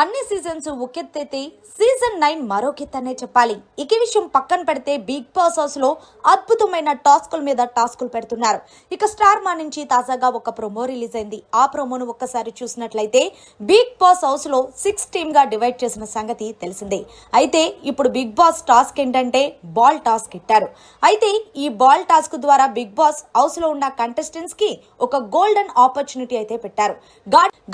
అన్ని సీజన్స్ ఒకెత్తైతే season nine మరొకెత్తనే చెప్పాలి. ఇక విషయం పక్కన పెడితే బిగ్ బాస్ హౌస్లో అద్భుతమైన టాస్కుల మీద టాస్కులు పెడుతున్నారు. ఇక స్టార్ మా నుంచి తాజాగా ఒక ప్రోమో రిలీజ్ అయింది. ఆ ప్రోమోను ఒక్కసారి చూసినట్లయితే బిగ్ బాస్ హౌస్లో సిక్స్ టీమ్గా డివైడ్ చేసిన సంగతి తెలిసిందే. అయితే ఇప్పుడు బిగ్ బాస్ టాస్క్ ఏంటంటే బాల్ టాస్క్ ఇట్టారు. అయితే ఈ బాల్ టాస్క్ ద్వారా బిగ్ బాస్ హౌస్లో ఉన్న కంటెస్టెంట్స్కి ఒక గోల్డెన్ ఆపర్చునిటీ అయితే పెట్టారు.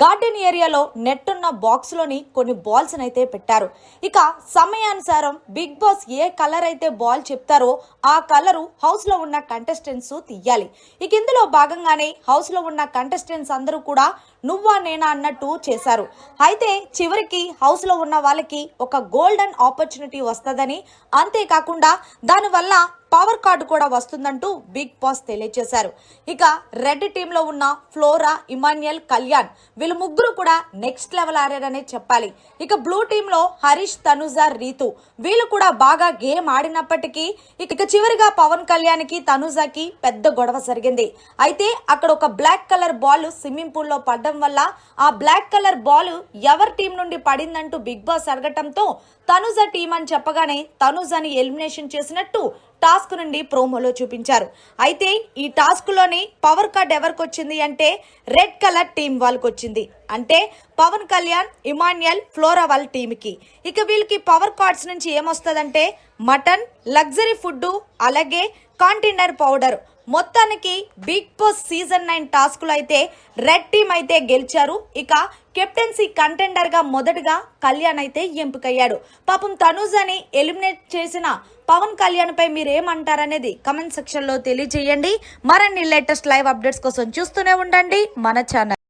గార్డెన్ ఏరియాలో నెట్ ఉన్న బాక్స్ తీసుకొని కొన్ని బాల్స్ అయితే పెట్టారు. ఇక సమయానుసారం బిగ్ బాస్ ఏ కలర్ అయితే బాల్ చెప్తారో ఆ కలరు హౌస్లో ఉన్న కంటెస్టెంట్స్ తీయాలి. ఇక ఇందులో భాగంగానే హౌస్లో ఉన్న కంటెస్టెంట్స్ అందరూ కూడా నువ్వా నేనా అన్నట్టు చేశారు. అయితే చివరికి హౌస్లో ఉన్న వాళ్ళకి ఒక గోల్డెన్ ఆపర్చునిటీ వస్తుందని అంతేకాకుండా దానివల్ల పవర్ కార్డు కూడా వస్తుందంటూ బిగ్ బాస్ తెలియజేశారు. ఇక రెడ్ టీంలో ఉన్న ఫ్లోరా ఇమాన్యుయల్ కళ్యాణ్ వీళ్ళు ముగ్గురు కూడా నెక్స్ట్ లెవెల్ ఆడారనే చెప్పాలి. ఇక బ్లూ టీంలో హరీష్ తనుజా రీతు వీళ్ళు కూడా బాగా గేమ్ ఆడినప్పటికీ ఇక చివరిగా పవన్ కళ్యాణ్కి తనుజకి తనుజాకి పెద్ద గొడవ జరిగింది. అయితే అక్కడ ఒక బ్లాక్ కలర్ బాల్ స్విమ్మింగ్ పూల్లో పడడం వల్ల ఆ బ్లాక్ కలర్ బాల్ ఎవరి టీం నుండి పడిందంటూ బిగ్ బాస్ అడగటంతో తనుజ టీం అని చెప్పగానే తనుజని ఎలిమినేషన్ చేసినట్టు టాస్క్ నుండి ప్రోమోలో చూపించారు. అయితే ఈ టాస్క్లోని పవర్ కార్డ్ ఎవరికి వచ్చింది అంటే రెడ్ కలర్ టీం వాళ్ళకి వచ్చింది. అంటే పవన్ కళ్యాణ్ ఇమాన్యుయల్ ఫ్లోరా వాళ్ళ టీంకి ఇక వీళ్ళకి పవర్ కార్డ్స్ నుంచి ఏమొస్తుందంటే మటన్ లగ్జరీ ఫుడ్ అలాగే కాంటైనర్ పౌడర్. మొత్తానికి బిగ్ బాస్ సీజన్ నైన్ టాస్కులు అయితే రెడ్ టీమ్ అయితే గెలిచారు. ఇక కెప్టెన్సీ కంటెండర్గా మొదటగా కళ్యాణ్ అయితే ఎంపికయ్యాడు. పాపం తనూజని ఎలిమినేట్ చేసిన పవన్ కళ్యాణ్ పై మీరు ఏమంటారనేది కమెంట్ సెక్షన్లో తెలియజేయండి. మరిన్ని లేటెస్ట్ లైవ్ అప్డేట్స్ కోసం చూస్తూనే ఉండండి. మన ఛానల్.